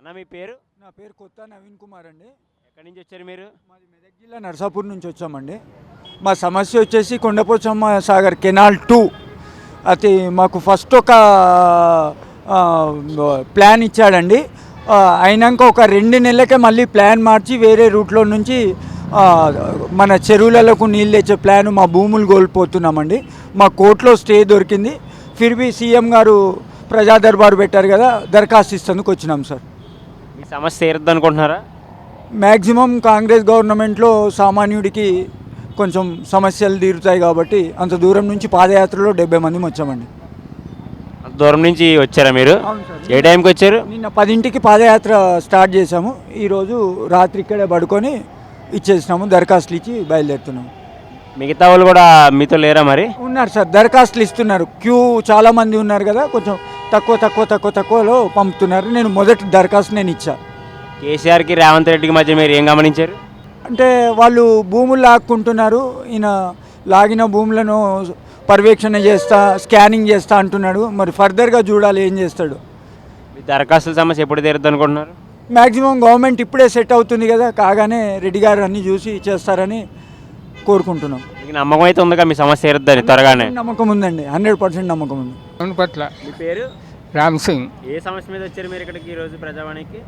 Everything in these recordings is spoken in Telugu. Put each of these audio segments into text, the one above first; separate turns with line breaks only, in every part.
అన్న మీ పేరు?
నా పేరు కొత్త నవీన్ కుమార్ అండి.
ఎక్కడి నుంచి వచ్చారు మీరు?
మాది మెదక్ జిల్లా నర్సాపూర్ నుంచి వచ్చామండి. మా సమస్య వచ్చేసి కొండపోచమ్మ సాగర్ కెనాల్ టూ. అది మాకు ఫస్ట్ ఒక ప్లాన్ ఇచ్చాడండి. అయినాక ఒక రెండు నెలలకే మళ్ళీ ప్లాన్ మార్చి వేరే రూట్లో నుంచి మన చెరువులకు నీళ్ళు తెచ్చే ప్లాన్ మా భూములు కోల్పోతున్నామండి. మా కోర్టులో స్టే దొరికింది. ఫిర్బీ సీఎం గారు ప్రజా దర్బారు పెట్టారు కదా దరఖాస్తు ఇస్తేందుకు వచ్చినాం సార్.
మీ సమస్య తీరుద్ది అనుకుంటున్నారా
మ్యాక్సిమం కాంగ్రెస్ గవర్నమెంట్లో సామాన్యుడికి కొంచెం సమస్యలు తీరుతాయి కాబట్టి అంత దూరం నుంచి పాదయాత్రలో డెబ్బై మంది వచ్చామండి.
దూరం నుంచి వచ్చారా మీరు. ఏ టైంకి వచ్చారు?
నిన్న పదింటికి పాదయాత్ర స్టార్ట్ చేశాము. ఈరోజు రాత్రి ఇక్కడే పడుకొని ఇచ్చేసినాము దరఖాస్తులు ఇచ్చి బయలుదేరుతున్నాము.
మిగతా వాళ్ళు కూడా మీతో లేరా మరి?
ఉన్నారు సార్ దరఖాస్తులు ఇస్తున్నారు. క్యూ చాలా మంది ఉన్నారు కదా కొంచెం తక్కువ తక్కువ తక్కువ తక్కువలో పంపుతున్నారు. నేను మొదటి దరఖాస్తు నేను ఇచ్చా.
కేసీఆర్కి రేవంత్ రెడ్డికి మధ్య మీరు ఏం గమనించారు?
అంటే వాళ్ళు భూములు లాక్కుంటున్నారు. ఈయన లాగిన భూములను పర్యవేక్షణ చేస్తా స్కానింగ్ చేస్తా అంటున్నాడు. మరి ఫర్దర్గా చూడాలి ఏం చేస్తాడు.
మీ దరఖాస్తుల సమస్య ఎప్పుడు తీరుద్ది అనుకుంటున్నారు?
మ్యాక్సిమం గవర్నమెంట్ ఇప్పుడే సెట్ అవుతుంది కదా. కాగానే రెడ్డి గారు అన్నీ చూసి చేస్తారని కోరుకుంటున్నాం.
మీకు నమ్మకం అయితే ఉందిగా మీ సమస్య తీరుద్దని త్వరగానే.
నమ్మకం ఉందండి హండ్రెడ్ పర్సెంట్ నమ్మకం ఉంది
అవును పట్ల.
మీ పేరు?
రామ్ సింగ్.
ఏ సమస్య మీద వచ్చారు మీరు ఇక్కడికి ఈరోజు ప్రజావాణికి?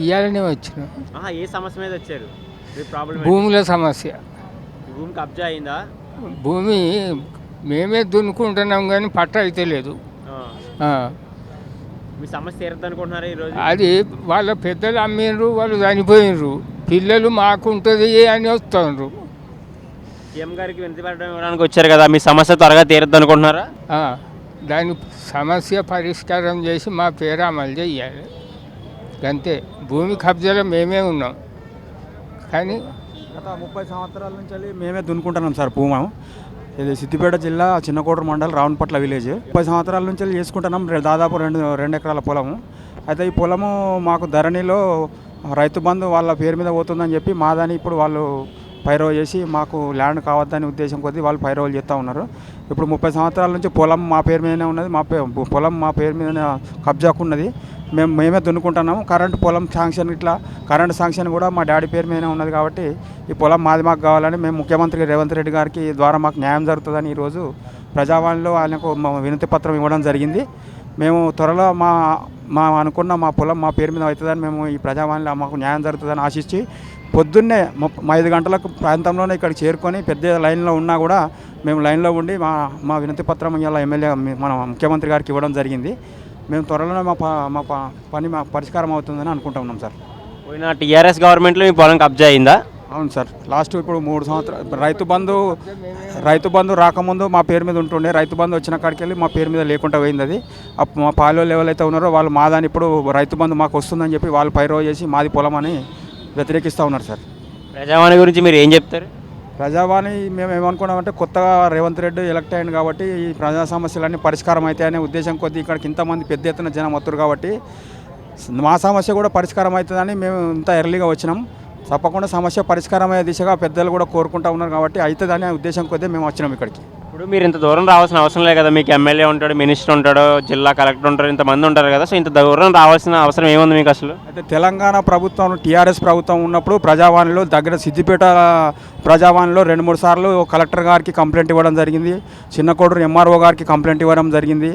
ఇవాళనే వచ్చిన.
ఆహా, ఏ సమస్య మీద వచ్చారు? మీ ప్రాబ్లం ఏంటి?
భూముల సమస్య.
మీ భూమి కబ్జా అయిందా?
భూమి మేమే దున్నుకుంటున్నాం కానీ పట్ట అయితే లేదు.
ఆ.
ఆ,
మీ సమస్య తీరుద్ది అనుకుంటున్నారా ఈరోజు
అది వాళ్ళ పెద్దలు అమ్మిండ్రు వాళ్ళు చనిపోయినరు పిల్లలు మాకుంటుంది అని వస్తున్నారు
సీఎం గారికి వినతి ఇవ్వడానికి వచ్చారు కదా మీ సమస్య త్వరగా తీరుద్ది అనుకుంటున్నారా
ఆ, దాని సమస్య పరిష్కారం చేసి మా పేరు అమలు చేయాలి. అంతే. భూమి కబ్జాలో మేమే ఉన్నాం. కానీ
గత ముప్పై సంవత్సరాల నుంచి మేమే దున్నుకుంటున్నాం సార్ భూమా. ఇది సిద్దిపేట జిల్లా చిన్నకోటూరు మండలం రావణపట్ల విలేజ్. ముప్పై సంవత్సరాల నుంచి వెళ్ళి చేసుకుంటున్నాం. దాదాపు రెండు రెండు ఎకరాల పొలము. అయితే ఈ పొలము మాకు ధరణిలో రైతు బంధు వాళ్ళ పేరు మీద పోతుందని చెప్పి మాదని ఇప్పుడు వాళ్ళు పైరవ చేసి మాకు ల్యాండ్ కావద్దని ఉద్దేశం కొద్దీ వాళ్ళు పైరవలు చేస్తూ ఉన్నారు. ఇప్పుడు ముప్పై సంవత్సరాల నుంచి పొలం మా పేరు మీదనే ఉన్నది. మా పే పొలం మా పేరు మీదనే కబ్జాకున్నది. మేము మేమే దున్నుకుంటున్నాము. కరెంట్ పొలం శాంక్షన్ ఇట్లా కరెంట్ శాంక్షన్ కూడా మా డాడీ పేరు మీదనే ఉన్నది కాబట్టి ఈ పొలం మాది మాకు కావాలని మేము ముఖ్యమంత్రి రేవంత్ రెడ్డి గారికి ద్వారా మాకు న్యాయం జరుగుతుందని ఈరోజు ప్రజావాణిలో ఆయనకు మా వినతి పత్రం ఇవ్వడం జరిగింది. మేము త్వరలో మా మా అనుకున్న మా పొలం మా పేరు మీద అవుతుందని మేము ఈ ప్రజావాణిలో మాకు న్యాయం జరుగుతుందని ఆశించి పొద్దున్నే ఐదు గంటలకు ప్రాంతంలోనే ఇక్కడికి చేరుకొని పెద్ద లైన్లో ఉన్నా కూడా మేము లైన్లో ఉండి మా మా వినతి పత్రం ఇలా ఎమ్మెల్యే మన ముఖ్యమంత్రి గారికి ఇవ్వడం జరిగింది. మేము త్వరలోనే మా మా పని మా పరిష్కారం అవుతుందని అనుకుంటున్నాం సార్.
పోయిన టీఆర్ఎస్ గవర్నమెంట్లో మీ పొలం కబ్జా అయిందా?
అవును సార్. లాస్ట్ ఇప్పుడు మూడు సంవత్సరాలు రైతు బంధు రైతు బంధు రాకముందు మా పేరు మీద ఉంటుండే. రైతు బంధు వచ్చిన కాడికి వెళ్ళి మా పేరు మీద లేకుండా పోయింది అది. మా పాలో ఎవరైతే ఉన్నారో వాళ్ళు మాదాని ఇప్పుడు రైతు బంధు మాకు వస్తుందని చెప్పి వాళ్ళు పైరవ చేసి మాది పొలం అని వ్యతిరేకిస్తూ ఉన్నారు సార్.
ప్రజావాణి గురించి మీరు ఏం చెప్తారు?
ప్రజావాణి మేము ఏమనుకున్నామంటే కొత్తగా రేవంత్ రెడ్డి ఎలక్ట్ అయ్యింది కాబట్టి ఈ ప్రజా సమస్యలన్నీ పరిష్కారం అవుతాయనే ఉద్దేశం కొద్దీ ఇక్కడికి ఇంతమంది పెద్ద ఎత్తున జనం వస్తారు కాబట్టి మా సమస్య కూడా పరిష్కారం అవుతుందని మేము ఇంత ఎర్లీగా వచ్చినాం. తప్పకుండా సమస్య పరిష్కారం అయ్యే దిశగా పెద్దలు కూడా కోరుకుంటా ఉన్నారు కాబట్టి అవుతుందనే ఉద్దేశం కొద్దీ మేము వచ్చినాం ఇక్కడికి.
ఇప్పుడు మీరు ఇంత దూరం రావాల్సిన అవసరం లేదు కదా మీకు ఎమ్మెల్యే ఉంటాడు మినిస్టర్ ఉంటాడు జిల్లా కలెక్టర్ ఉంటారు ఇంతమంది ఉంటారు కదా సో ఇంత దూరం రావాల్సిన అవసరం ఏముంది మీకు అసలు?
అయితే తెలంగాణ ప్రభుత్వం టీఆర్ఎస్ ప్రభుత్వం ఉన్నప్పుడు ప్రజావాణిలో దగ్గర సిద్దిపేట ప్రజావాణిలో రెండు మూడు సార్లు కలెక్టర్ గారికి కంప్లైంట్ ఇవ్వడం జరిగింది. చిన్న కోడూరు ఎంఆర్ఓ గారికి కంప్లైంట్ ఇవ్వడం జరిగింది.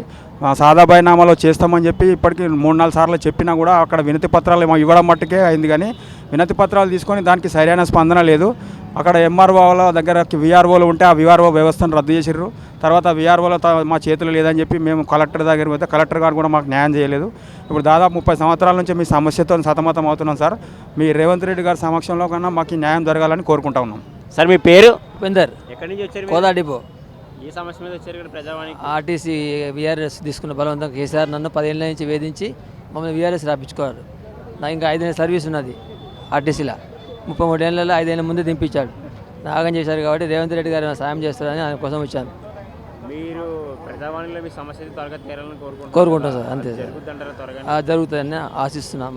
సాదాబాయి నామాలో చేస్తామని చెప్పి ఇప్పటికీ మూడు నాలుగు సార్లు చెప్పినా కూడా అక్కడ వినతి పత్రాలు ఏమో ఇవ్వడం మట్టుకే అయింది కానీ వినతి పత్రాలు తీసుకొని దానికి సరైన స్పందన లేదు. అక్కడ ఎంఆర్ఓల దగ్గర విఆర్ఓలు ఉంటే ఆ విఆర్ఓ వ్యవస్థను రద్దు చేసిర్రు. తర్వాత విఆర్ఓలో మా చేతులు లేదని చెప్పి మేము కలెక్టర్ దగ్గర పోతే కలెక్టర్ గారు కూడా మాకు న్యాయం చేయలేదు. ఇప్పుడు దాదాపు ముప్పై సంవత్సరాల నుంచి మీ సమస్యతో సతమతం అవుతున్నాం సార్. మీ రేవంత్ రెడ్డి గారి సమక్షంలో కన్నా మాకు న్యాయం జరగాలని కోరుకుంటా ఉన్నాం.
సార్ మీ పేరు?
ఉపేందర్.
ఎక్కడి నుంచి వచ్చారు మీరు?
కోదా డిపో.
ఏ సమస్య మీద వచ్చారు ఇక్కడ ప్రజావాణికి?
ఆర్టీసీ వీఆర్ఎస్ తీసుకున్న బలవంతం కేసీఆర్ నన్ను పదేళ్ళ నుంచి వేధించి మమ్మల్ని వీఆర్ఎస్ రాపించుకోవాలి నా ఇంకా ఐదేళ్ళ సర్వీస్ ఉన్నది ఆర్టీసీలో. ముప్పై మూడు ఏళ్ళలో ఐదేళ్ళ ముందే దింపించాడు. నాగం చేశారు కాబట్టి రేవంత్ రెడ్డి గారు సాయం చేస్తారని ఆయన కోసం వచ్చాను.
మీరు ప్రజావాణిలో మీ సమస్య త్వరగా తీరాలని కోరుకుంటున్నారు?
కోరుకుంటాం సార్ అంతే సార్. జరుగుతుందని ఆశిస్తున్నాం.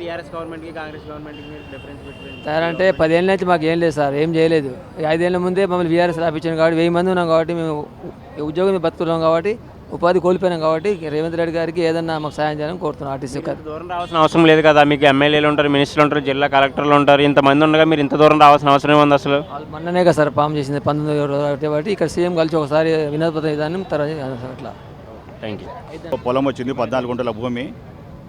టీఆర్ఎస్ గవర్నమెంట్కి కాంగ్రెస్ గవర్నమెంట్కి మీరు డిఫరెన్స్ బిట్వీన్
తయారంటే పదేళ్ళ నుంచి మాకు ఏం లేదు సార్ ఏం చేయలేదు. ఈ ఐదేళ్ళ ముందే మమ్మల్ని వీఆర్ఎస్ రాపించాను కాబట్టి వెయ్యి మంది ఉన్నాం కాబట్టి మేము ఉద్యోగం బతుకున్నాం కాబట్టి ఉపాధి కోల్పోయినాం కాబట్టి రేవంత్ రెడ్డి గారికి ఏదన్నా మాకు సాయం చేయాలని కోరుతున్నాం ఆర్టీసీ
దూరం రావాల్సిన అవసరం లేదు కదా మీకు ఎమ్మెల్యేలు ఉంటారు మినిస్టర్లు ఉంటారు జిల్లా కలెక్టర్లు ఉంటారు ఇంతమంది ఉండగా మీరు ఇంత దూరం రావాల్సిన అవసరం ఏముంది అసలు?
మొన్ననే కదా సార్ పాము చేసింది పంతొమ్మిది ఒకటి బట్టి ఇక్కడ సీఎం కలిసి ఒకసారి వినోదపత్ర విధానం తర్వాత అట్లా.
థ్యాంక్ యూ
పొలం వచ్చింది పద్నాలుగు గుంటల భూమి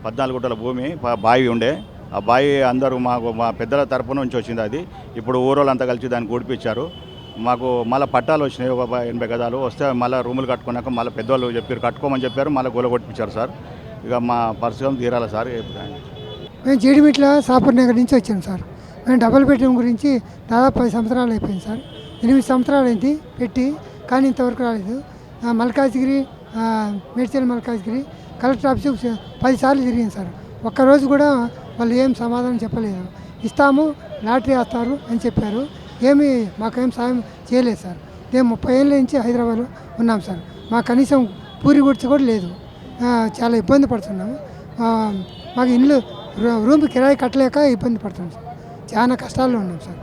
పద్నాలుగు గుంటల భూమి బావి ఉండే. ఆ బావి అందరూ మాకు మా పెద్దల తరపు నుంచి వచ్చింది అది. ఇప్పుడు ఊరోళ్ళంతా కలిసి దాన్ని కూడిపించారు. మాకు మళ్ళీ పట్టాలు వచ్చినాయి ఒక ఎనభై గదాలు వస్తే మళ్ళీ రూములు కట్టుకున్నాక మళ్ళీ పెద్దవాళ్ళు చెప్పారు కట్టుకోమని చెప్పారు మళ్ళీ గొల కొట్టించారు సార్. ఇక మా పరిశ్రమ తీరాలి సార్
మేము జీడిమిట్ల సాపూర్ నగర్ నుంచి వచ్చాం సార్. మేము డబుల్ బెడ్రూమ్ గురించి దాదాపు పది సంవత్సరాలు అయిపోయింది సార్. ఎనిమిది సంవత్సరాలు అయింది పెట్టి కానీ ఇంతవరకు రాలేదు. మల్కాజ్గిరి ఆ, మేడ్చల్ మల్కాజ్గిరి కలెక్టర్ ఆఫీసు పదిసార్లు తిరిగింది సార్. ఒక్కరోజు కూడా వాళ్ళు ఏం సమాధానం చెప్పలేదు. ఇస్తాము లాటరీ వేస్తారు అని చెప్పారు. ఏమీ మాకేం సాయం చేయలేదు సార్. మేము ముప్పై ఏళ్ళ నుంచి హైదరాబాద్లో ఉన్నాం సార్. మా కనీసం పూరి గుడిచి కూడా లేదు. చాలా ఇబ్బంది పడుతున్నాము. మాకు ఇల్లు రూ- రూమ్ కిరాయి కట్టలేక ఇబ్బంది పడుతున్నాం సార్. చాలా కష్టాల్లో ఉన్నాం సార్.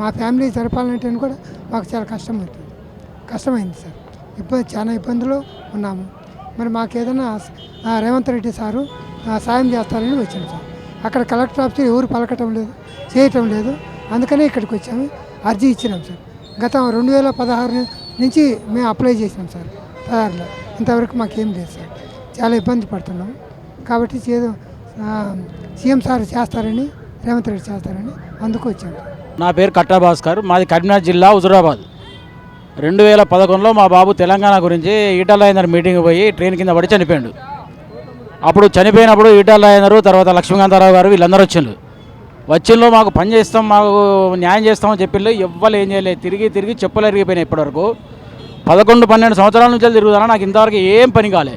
మా ఫ్యామిలీ జరపాలంటే కూడా మాకు చాలా కష్టం అవుతుంది. కష్టమైంది సార్. ఇబ్బంది చాలా ఇబ్బందులు ఉన్నాము. మరి మాకు ఏదైనా రేవంత్ రెడ్డి సారు సాయం చేస్తారని వచ్చాము సార్. అక్కడ కలెక్టర్ ఆఫీస్ ఎవరు పలకటం లేదు చేయటం లేదు. అందుకనే ఇక్కడికి వచ్చాము. అర్జీ ఇచ్చినాం సార్. గత రెండు వేల పదహారు నుంచి మేము అప్లై చేసినాం సార్ తయారులో. ఇంతవరకు మాకేం లేదు సార్. చాలా ఇబ్బంది పడుతున్నాం. కాబట్టి ఏదో సీఎం సార్ చేస్తారని రేవంత్ రెడ్డి చేస్తారని అందుకు వచ్చాము
నా పేరు కట్టా భాస్కర్. మాది కరీంనగర్ జిల్లా హుజురాబాద్. రెండు వేల పదకొండులో మా బాబు తెలంగాణ గురించి ఈటల రాజేందర్ మీటింగ్ పోయి ట్రైన్ కింద పడి చనిపోయాడు. అప్పుడు చనిపోయినప్పుడు ఈటల రాజేందర్ తర్వాత లక్ష్మీకాంతారావు గారు వీళ్ళందరూ వచ్చిండ్రు. వచ్చిండ్రు మాకు పని చేస్తాం మాకు న్యాయం చేస్తామని చెప్పిళ్ళు ఎవ్వరు ఏం చేయలేదు తిరిగి తిరిగి చెప్పులు ఎరిగిపోయినాయి ఇప్పటివరకు. పదకొండు పన్నెండు సంవత్సరాల నుంచి తిరుగుతానా నాకు ఇంతవరకు ఏం పని కాలే.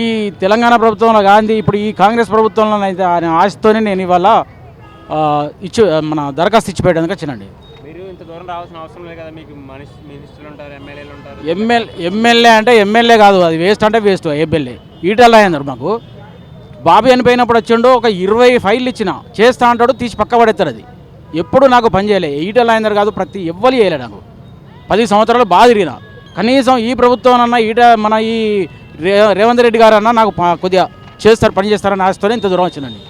ఈ తెలంగాణ ప్రభుత్వంలో గాంధీ ఇప్పుడు ఈ కాంగ్రెస్ ప్రభుత్వంలో అయితే ఆయన ఆశతోనే నేను ఇవాళ ఇచ్చి మన దరఖాస్తు ఇచ్చి పెట్టడానికి వచ్చినండి. ఎమ్మెల్యే అంటే ఎమ్మెల్యే కాదు అది వేస్ట్ అంటే వేస్ట్ ఎమ్మెల్యే. ఈటల అయ్యారు మాకు. బాబు చనిపోయినప్పుడు వచ్చిండు ఒక ఇరవై ఫైళ్ళు ఇచ్చిన. చేస్తా అంటాడు తీసి పక్క పడేస్తాడు అది. ఎప్పుడు నాకు పని చేయలే. ఈటల అయ్యారు కాదు ప్రతి ఎవ్వరు చేయలే నాకు. పది సంవత్సరాలు బాగా తిరిగిన. కనీసం ఈ ప్రభుత్వం అన్న ఈట మన ఈ రే రేవంత్ రెడ్డి గారు అన్న నాకు కొద్దిగా చేస్తారు పని చేస్తారని ఆశతోనే ఇంత దూరం వచ్చినండి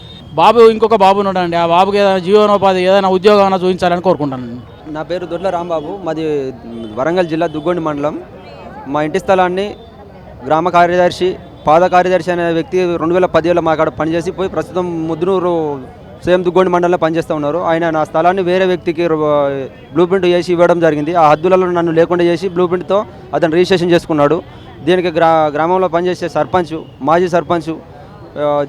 బాబు ఇంకొక బాబు ఉన్నాడండి. ఆ బాబుకి ఏదైనా జీవనోపాధి ఏదైనా ఉద్యోగం అయినా చూపించాలని కోరుకుంటాను
నా పేరు దొడ్ల రాంబాబు. మాది వరంగల్ జిల్లా దుగ్గొండి మండలం. మా ఇంటి స్థలాన్ని గ్రామ కార్యదర్శి పాద కార్యదర్శి అనే వ్యక్తి రెండు వేల పదివేలో మా కాడ పనిచేసి పోయి ప్రస్తుతం ముద్దునూరు సేమ్ దుగ్గొండి మండలంలో పనిచేస్తూ ఉన్నారు. ఆయన నా స్థలాన్ని వేరే వ్యక్తికి బ్లూ ప్రింట్ చేసి ఇవ్వడం జరిగింది. ఆ హద్దులలో నన్ను లేకుండా చేసి బ్లూ ప్రింట్తో అతను రిజిస్ట్రేషన్ చేసుకున్నాడు. దీనికి గ్రా గ్రామంలో పనిచేసే సర్పంచ్ మాజీ sarpanch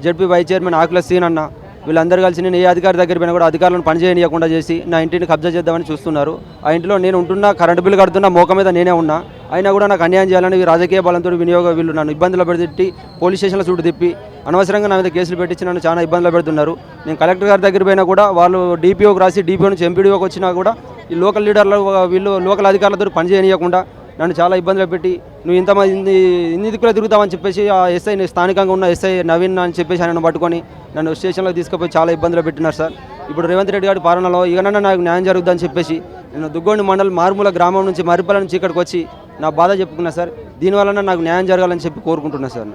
ZP vice chairman Akula scene అన్న వీళ్ళందరూ కలిసి నేను ఏ అధికారి దగ్గర పోయినా కూడా అధికారులను పనిచేయనీయకుండా చేసి నా ఇంటిని కబ్జా చేద్దామని చూస్తున్నారు. ఆ ఇంట్లో నేను ఉంటున్నా కరెంటు బిల్లు కడుతున్నా మోక మీద నేనే ఉన్నా. అయినా కూడా నాకు అన్యాయం చేయాలని రాజకీయ బలంతో వినియోగ వీళ్ళు నన్ను ఇబ్బందులు పెట్టి పోలీస్ స్టేషన్లో చూడు తిప్పి అనవసరంగా నా మీద కేసులు పెట్టించి నన్ను చాలా ఇబ్బందులు పెడుతున్నారు. నేను కలెక్టర్ గారి దగ్గర పోయినా కూడా వాళ్ళు డీపీఓకి రాసి డీపీఓ నుంచి ఎంపీడీఓకి వచ్చినా కూడా ఈ లోకల్ లీడర్లు వీళ్ళు లోకల్ అధికారులతో పనిచేయనియకుండా నన్ను చాలా ఇబ్బందులు పెట్టి నువ్వు ఇంతమంది ఇన్ని ఇన్ని దిక్కులో తిరుగుతావని చెప్పేసి ఆ ఎస్ఐ స్థానికంగా ఉన్న ఎస్ఐ నవీన్ అని చెప్పేసి ఆయన పట్టుకొని నన్ను స్టేషన్లోకి తీసుకుపోయి చాలా ఇబ్బందులు పెట్టినారు సార్. ఇప్పుడు రేవంత్ రెడ్డి గారి పాలనలో ఇకనన్నా నాకు న్యాయం జరుగుతుందని చెప్పేసి నేను దుగ్గోండి మండలం మారుమూల గ్రామం నుంచి మరిపల నుంచి ఇక్కడికి వచ్చి నా బాధ చెప్పుకున్నా సార్ దీనివల్ల నాకు న్యాయం జరగాలని చెప్పి కోరుకుంటున్నా సార్.